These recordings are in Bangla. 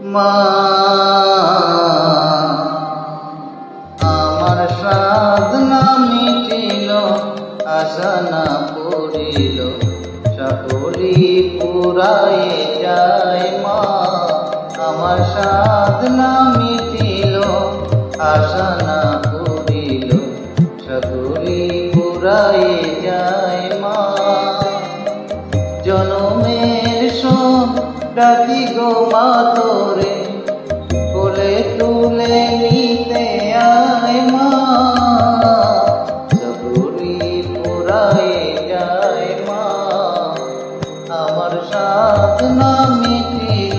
মা, আমার সাধনা মিটিল আশা না পড়িল সকলি পুরায়ে যায় মা। আমার সাধনা মিটিল আশা না পড়িল সকলি পুরায়ে যায় মা। জনমের সব ডাকি গো মা তোরে? কোলে তুলে নিতে আয় মা। সবুরি পুরাই যায় মা। আমার সাধনা মিটিল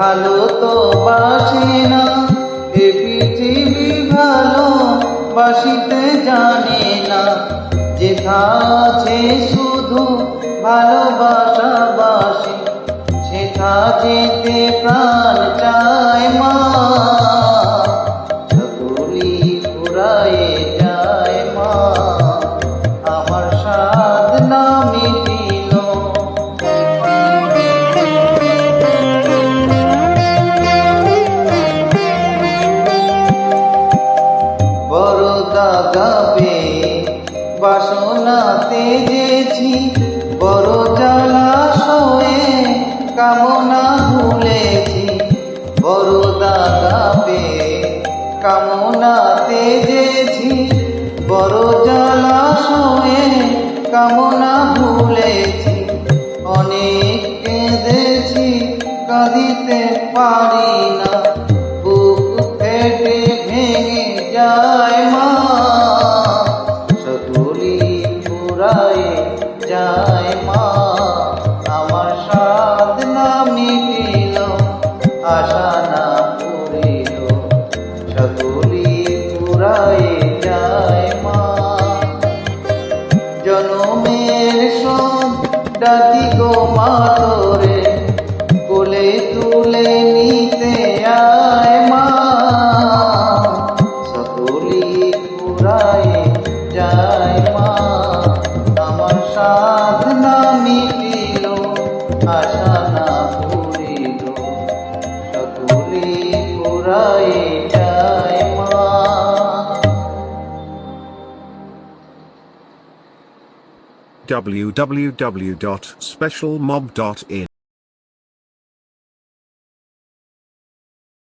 ভালো তো বাসে না। এ পৃথিবী ভালো, বাসিতে জানে না। যেথা আছে শুধু ভালোবাসা বাসি, সেথা যেতে প্রাণ চায় মা। বাসনা তেজেছি বড় জলাশয়ে কামনা ভুলেছি। বড় দাগাবে কামনা তেজেছি বড় জলাশয়ে কামনা ভুলেছি। অনেক কেঁদেছি, কাঁদিতে পারি না, বুক ফেটে ভেঙে যায়। জনমের সব ডাকি গো মাতরে কোলে তুলে নিতে আয় মা। সকলি পুরায় যায় মা। আমার সাধনা মিটিল আশা না www.specialmob.in